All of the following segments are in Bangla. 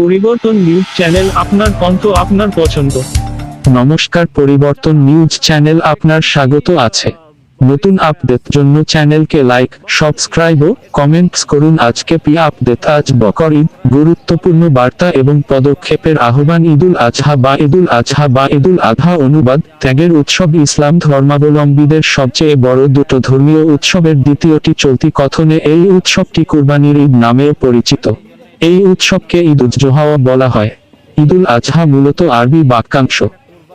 পরিবর্তন নিউজ চ্যানেল আপনার কণ্ঠ আপনার পছন্দ। নমস্কার, পরিবর্তন নিউজ চ্যানেল আপনার স্বাগত আছে। নতুন আপডেট জন্য চ্যানেলকে লাইক, সাবস্ক্রাইব ও কমেন্টস করুন। আজকে পি আপডেট, আজ বকর ঈদ, গুরুত্বপূর্ণ বার্তা এবং পদক্ষেপের আহ্বান ঈদুল আজহা বা ঈদুল আজহা বা ঈদুল আধা অনুবাদ, ত্যাগের উৎসব, ইসলাম ধর্মাবলম্বীদের সবচেয়ে বড় দুটো ধর্মীয় উৎসবের দ্বিতীয়টি চলতি কথনে এই উৎসবটি কুরবানির ঈদ নামেও পরিচিত। এই উৎসবকে ঈদ উজ্জোহাও বলা হয়। ঈদুল আজহা মূলত আরবি বাক্যাংশ।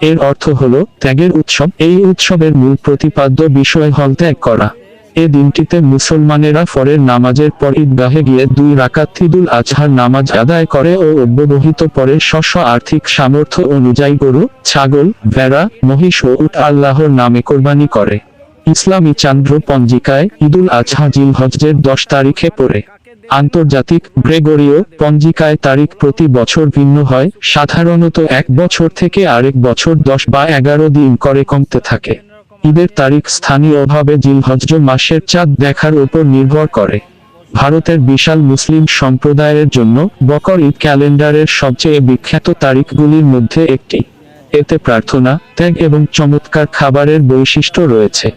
এর অর্থ হল ত্যাগের উৎসব। এই উৎসবের মূল প্রতিপাদ্য বিষয় হল ত্যাগ করা। এ দিনটিতে মুসলমানেরা ফরের নামাজের পর ঈদগাহে গিয়ে দুই রাকাত ঈদুল আজহার নামাজ আদায় করে ও অব্যবহিত পরে স্বস্ব আর্থিক সামর্থ্য অনুযায়ী গরু, ছাগল, ভেড়া, মহিষ ও উট আল্লাহর নামে কোরবানি করে। ইসলামী চান্দ্র পঞ্জিকায় ঈদুল আজহা জিলহজ্জের দশ তারিখে পড়ে। আন্তর্জাতিক গ্রেগরীয় পঞ্জিকায় তারিখ প্রতি বছর ভিন্ন হয়, সাধারণত এক বছর থেকে আরেক বছর দশ বা এগারো দিন করে কমতে থাকে। ঈদের তারিখ স্থানীয়ভাবে জিলহজ্জ মাসের চাঁদ দেখার উপর নির্ভর করে। ভারতের বিশাল মুসলিম সম্প্রদায়ের জন্য বকর ঈদ ক্যালেন্ডারের সবচেয়ে বিখ্যাত তারিখগুলির মধ্যে একটি। এতে প্রার্থনা, ত্যাগ এবং চমৎকার খাবারের বৈশিষ্ট্য রয়েছে।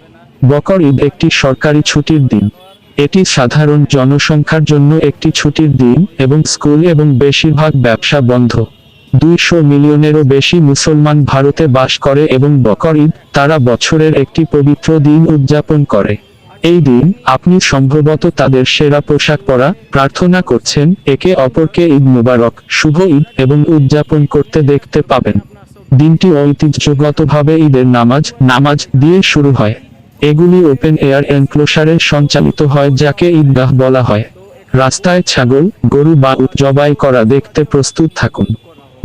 বকর ঈদ একটি সরকারি ছুটির দিন। এটি সাধারণ জনসংখ্যার জন্য একটি ছুটির দিন এবং স্কুল এবং বেশিরভাগ ব্যবসা বন্ধ। দুইশো মিলিয়নেরও বেশি মুসলমান ভারতে বাস করে এবং বকর ঈদ তারা বছরের একটি পবিত্র দিন উদযাপন করে। এই দিন আপনি সম্ভবত তাদের সেরা পোশাক পরা প্রার্থনা করছেন, একে অপরকে ঈদ মুবারক, শুভ ঈদ এবং উদযাপন করতে দেখতে পাবেন। দিনটি ঐতিহ্যগতভাবে ঈদের নামাজ নামাজ দিয়ে শুরু হয়। এগুলি ওপেন এয়ার এনক্লোসারে সঞ্চালিত হয়, যাকে ঈদগাহ বলা হয়। রাস্তায় ছাগল, গরু বা জবাই করা দেখতে প্রস্তুত থাকুন।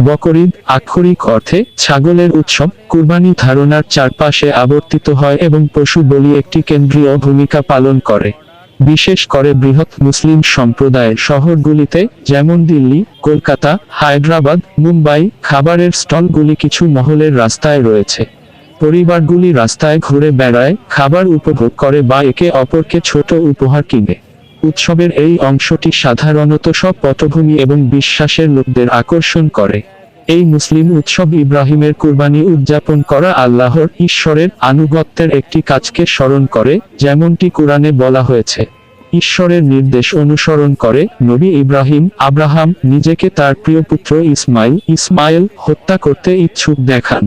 বকরিদ, আক্ষরিক অর্থে, ছাগলের উৎসব, কুরবানি ধারণার চারপাশে আবর্তিত হয় এবং পশু বলি একটি কেন্দ্রীয় ভূমিকা পালন করে। বিশেষ করে বৃহৎ মুসলিম সম্প্রদায়ের শহরগুলিতে, যেমন দিল্লি, কলকাতা, হায়দ্রাবাদ, মুম্বাই, খাবারের স্টলগুলি কিছু মহলের রাস্তায় রয়েছে। পরিবারগুলি রাস্তায় ঘুরে বেড়ায়, খাবার উপভোগ করে বা একে অপরকে ছোট উপহার কিনে। উৎসবের এই অংশটি সাধারণত সব পটভূমি এবং বিশ্বাসের লোকদের আকর্ষণ করে। এই মুসলিম উৎসব ইব্রাহিমের কুরবানি উদযাপন করা আল্লাহর, ঈশ্বরের আনুগত্যের একটি কাজকে স্মরণ করে, যেমনটি কোরআনে বলা হয়েছে। ঈশ্বরের নির্দেশ অনুসরণ করে, নবী ইব্রাহিম, আব্রাহাম নিজেকে তার প্রিয় পুত্র ইসমাইল ইসমাইল হত্যা করতে ইচ্ছুক দেখান।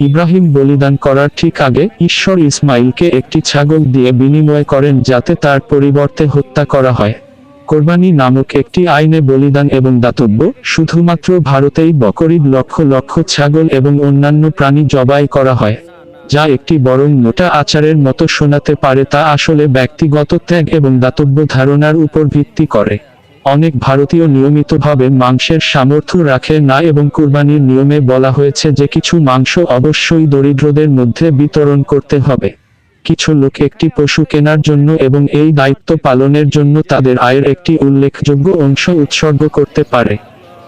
ইব্রাহিম বলিদান করার ঠিক আগে ঈশ্বর ইসমাইলকে একটি ছাগল দিয়ে বিনিময় করেন যাতে তার পরিবর্তে হত্যা করা হয়। কোরবানি নামক একটি আইনে বলিদান এবং দাতব্য শুধুমাত্র ভারতেই বকরিদ লক্ষ লক্ষ ছাগল এবং অন্যান্য প্রাণী জবাই করা হয়, যা একটি বরং মোটা আচারের মতো শোনাতে পারে তা আসলে ব্যক্তিগত ত্যাগ এবং দাতব্য ধারণার উপর ভিত্তি করে। অনেক ভারতীয় নিয়মিতভাবে মাংসের সামর্থ্য রাখে না এবং কুরবানির নিয়মে বলা হয়েছে যে কিছু মাংস অবশ্যই দরিদ্রদের মধ্যে বিতরণ করতে হবে। কিছু লোক একটি পশু কেনার জন্য এবং এই দায়িত্ব পালনের জন্য তাদের আয়ের একটি উল্লেখযোগ্য অংশ উৎসর্গ করতে পারে।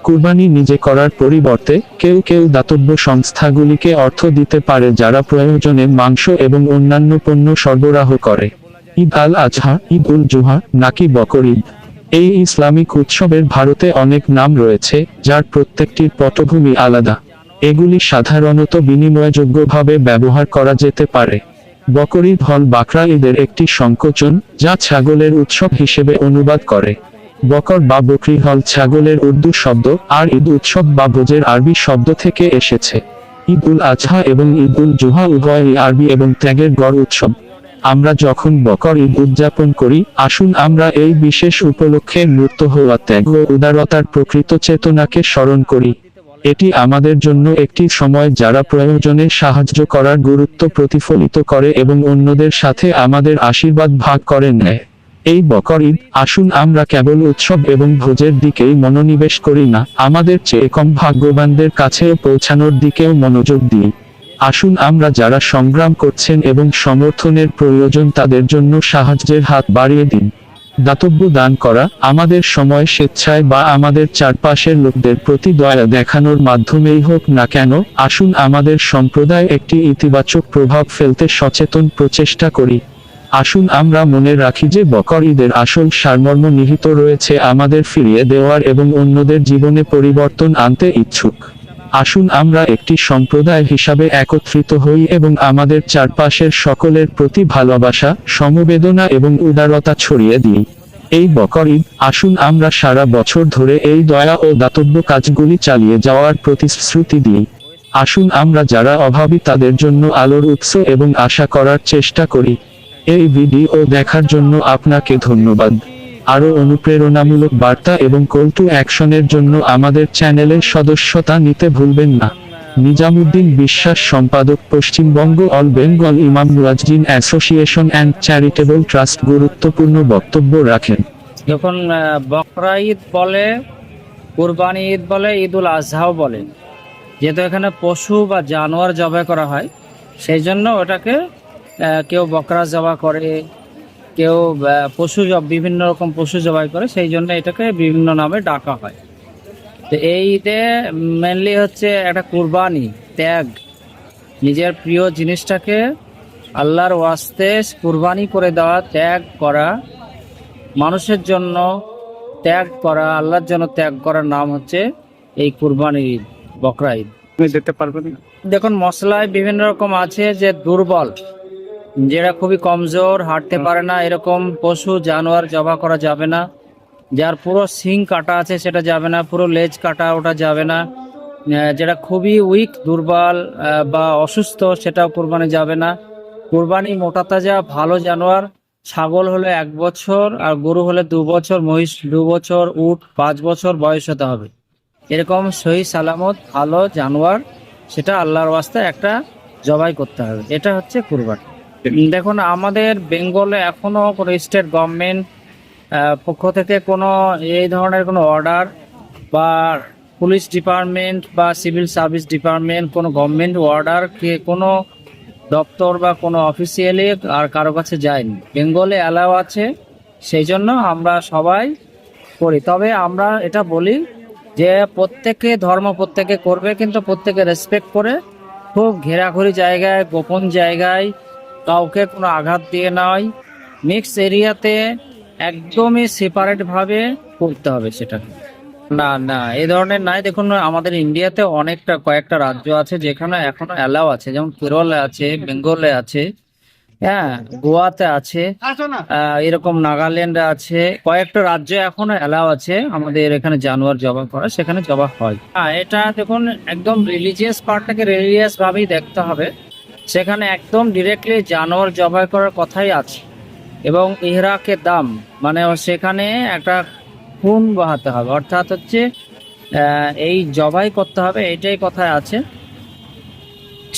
কুরবানি নিজে করার পরিবর্তে কেউ কেউ দাতব্য সংস্থাগুলিকে অর্থ দিতে পারে যারা প্রয়োজনে মাংস এবং অন্যান্য পণ্য সরবরাহ করে। ঈদ আল আজহা ঈদ উল জুহা নাকি বকর ঈদ? এই ইসলামিক উৎসবের ভারতে অনেক নাম রয়েছে, যার প্রত্যেকটির পটভূমি আলাদা। এগুলি সাধারণত বিনিময়যোগ্যভাবে ব্যবহার করা যেতে পারে। বকরিদ হল বাকরা ঈদের একটি সংকোচন, যা ছাগলের উৎসব হিসেবে অনুবাদ করে। বকর বা বকরি হল ছাগলের উর্দু শব্দ, আর ঈদ উৎসব বা ভোজের আরবি শব্দ থেকে এসেছে। ঈদ উল আজহা এবং ঈদ উল জুহা উভয়ই আরবি এবং ত্যাগের গড় উৎসব। আমরা যখন বকর ঈদ উদযাপন করি, আসুন আমরা এই বিশেষ উপলক্ষে মূর্ত হওয়া ত্যাগ ও উদারতার প্রকৃত চেতনাকে স্মরণ করি। এটি আমাদের জন্য একটি সময় যারা প্রয়োজনে সাহায্য করার গুরুত্ব প্রতিফলিত করে এবং অন্যদের সাথে আমাদের আশীর্বাদ ভাগ করে নেয়। এই বকর ঈদ, আসুন আমরা কেবল উৎসব এবং ভোজের দিকেই মনোনিবেশ করি না, আমাদের চেয়ে কম ভাগ্যবানদের কাছেও পৌঁছানোর দিকেও মনোযোগ দিই। আসুন আমরা যারা সংগ্রাম করছেন এবং সমর্থনের প্রয়োজন তাদের জন্য সাহায্যের হাত বাড়িয়ে দিন। দাতব্য দান করা, আমাদের সময় স্বেচ্ছায় বা আমাদের চারপাশের লোকদের প্রতি দয়া দেখানোর মাধ্যমেই হোক না কেন, আসুন আমাদের সম্প্রদায় একটি ইতিবাচক প্রভাব ফেলতে সচেতন প্রচেষ্টা করি। আসুন আমরা মনে রাখি যে বকর ঈদের আসল সারমর্ম নিহিত রয়েছে আমাদের ফিরিয়ে দেওয়ার এবং অন্যদের জীবনে পরিবর্তন আনতে ইচ্ছুক। আসুন আমরা একটি সম্প্রদায় হিসাবে একত্রিত হই এবং আমাদের চারপাশের সকলের প্রতি ভালোবাসা, সমবেদনা এবং উদারতা ছড়িয়ে দিই। এই বকর আসুন আমরা সারা বছর ধরে এই দয়া ও দাতব্য কাজগুলি চালিয়ে যাওয়ার প্রতিশ্রুতি দিই। আসুন আমরা যারা অভাবী তাদের জন্য আলোর উৎস এবং আশা করার চেষ্টা করি। এই ভিডিও দেখার জন্য আপনাকে ধন্যবাদ। আরও অনুপ্রেরণামূলক বার্তা এবং কল টু অ্যাকশনের জন্য আমাদের চ্যানেলের সদস্যতা নিতে ভুলবেন না। নিজামুদ্দিন বিশ্বাস সম্পাদক পশ্চিমবঙ্গ অল বেঙ্গল ইমাম মুয়াজ্জিন অ্যাসোসিয়েশন অ্যান্ড চ্যারিটেবল ট্রাস্ট গুরুত্বপূর্ণ বক্তব্য রাখেন। যখন বকরা ঈদ বলে, কুরবানি ঈদ বলে, ঈদুল আজহাও বলে, যেহেতু এখানে পশু বা জানোয়ার জবাই করা হয়, সেই জন্য ওটাকে কেউ বকরা জবা করে কেউ পশু জব- বিভিন্ন রকম পশু জবাই করে সেই জন্য এটাকে বিভিন্ন নামে ডাকা হয়। তো এই ঈদে মেনলি হচ্ছে একটা কুরবানি ত্যাগ। নিজের প্রিয় জিনিসটাকে আল্লাহর ওয়াস্তে কুরবানি করে দেওয়া ত্যাগ করা মানুষের জন্য ত্যাগ করা আল্লাহর জন্য ত্যাগ করার নাম হচ্ছে এই কুরবানি ঈদ বকরা ঈদ। দিতে পারবেন দেখুন মশলায় বিভিন্ন রকম আছে যে দুর্বল। যেটা খুবই কমজোর হাঁটতে পারে না এরকম পশু জানোয়ার জবা করা যাবে না। যার পুরো শিং কাটা আছে সেটা যাবে না পুরো লেজ কাটা ওটা যাবে না। যেটা খুবই উইক দুর্বল বা অসুস্থ সেটাও কোরবানি যাবে না। কোরবানি মোটা তাজা ভালো জানোয়ার ছাগল হলে এক বছর আর গরু হলে দু বছর মহিষ দু বছর উট পাঁচ বছর বয়স হতে হবে। এরকম সহি সালামত ভালো জানোয়ার সেটা আল্লাহর ওয়াস্তে একটা জবাই করতে হবে। এটা হচ্ছে কুরবানি। দেখুন, আমাদের বেঙ্গলে এখনও কোনো স্টেট গভর্নমেন্ট পক্ষ থেকে কোনো এই ধরনের কোনো অর্ডার বা পুলিশ ডিপার্টমেন্ট বা সিভিল সার্ভিস ডিপার্টমেন্ট কোনো গভর্নমেন্ট অর্ডার কে কোনো দপ্তর বা কোনো অফিসিয়ালি আর কারও কাছে যায়নি। বেঙ্গলে অ্যালাও আছে, সেই জন্য আমরা সবাই করি। তবে আমরা এটা বলি যে প্রত্যেকে ধর্ম প্রত্যেকে করবে, কিন্তু প্রত্যেকে রেসপেক্ট করে, খুব ঘেরাঘুরি জায়গায়, গোপন জায়গায় কাউকে কোনো আঘাত দিয়ে নয়। মিক্স এরিয়াতে একদমই সেপারেট ভাবে করতে হবে সেটা না না এই ধরনের নাই। দেখুন আমাদের ইন্ডিয়াতে অনেকটা কয়েকটা রাজ্য আছে যেখানে এখনও অ্যালাউ আছে। যেমন কেরলে আছে বেঙ্গলে আছে হ্যাঁ গোয়াতে আছে এরকম নাগাল্যান্ডে আছে। কয়েকটা রাজ্যে এখনও অ্যালাউ আছে। আমাদের এখানে জানোয়ার জবা করা সেখানে জবা হয়। হ্যাঁ এটা দেখুন একদম রিলিজিয়াস পার্টটাকে রিলিজিয়াস ভাবেই দেখতে হবে। সেখানে একদম ডিরেক্টলি জানোয়ার জবাই করার কথাই আছে। এবং ইহরাকে দাম মানে সেখানে একটা খুন বহাতে হবে। অর্থাৎ হচ্ছে এই জবাই করতে হবে, এইটাই কথায় আছে।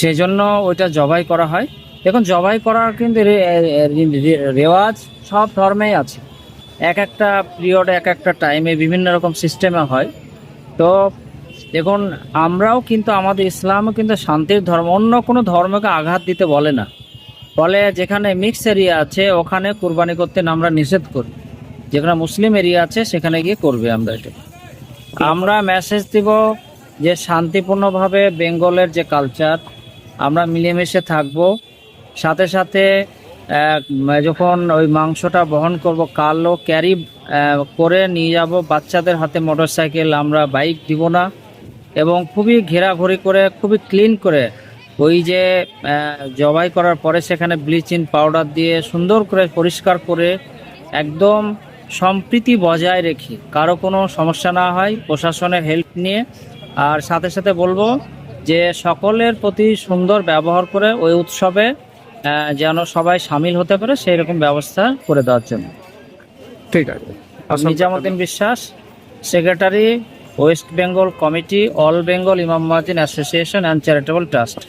সেজন্য ওইটা জবাই করা হয়। দেখুন, জবাই করার কিন্তু রেওয়াজ সব ধর্মেই আছে। এক একটা পিরিয়ডে এক একটা টাইমে বিভিন্ন রকম সিস্টেমে হয়। তো দেখুন, আমরাও কিন্তু আমাদের ইসলামও কিন্তু শান্তির ধর্ম, অন্য কোনো ধর্মকে আঘাত দিতে বলে না। ফলে যেখানে মিক্স এরিয়া আছে, ওখানে কুরবানি করতে আমরা নিষেধ করি। যেখানে মুসলিম এরিয়া আছে, সেখানে গিয়ে করবে আমরা এটা। আমরা মেসেজ দিব যে শান্তিপূর্ণভাবে বেঙ্গলের যে কালচার আমরা মিলেমিশে থাকব। সাথে সাথে যখন ওই মাংসটা বহন করব, কালো ক্যারি করে নিয়ে যাব, বাচ্চাদের হাতে মোটরসাইকেল আমরা বাইক দিব না। এবং খুবই ঘেরাঘুরি করে খুবই ক্লিন করে ওই যে জবাই করার পরে সেখানে ব্লিচিং পাউডার দিয়ে সুন্দর করে পরিষ্কার করে একদম সম্প্রীতি বজায় রেখে কারও কোনো সমস্যা না হয় প্রশাসনের হেল্প নিয়ে। আর সাথে সাথে বলব যে সকলের প্রতি সুন্দর ব্যবহার করে ওই উৎসবে যেন সবাই সামিল হতে পারে সেই রকম ব্যবস্থা করে দেওয়ার জন্য। ঠিক আছে। Nizamuddin Biswas secretary West Bengal committee all Bengal ইমাম মাজিন অ্যাসোসিয়েশন অ্যান্ড চ্যারিটেবল ট্রাস্ট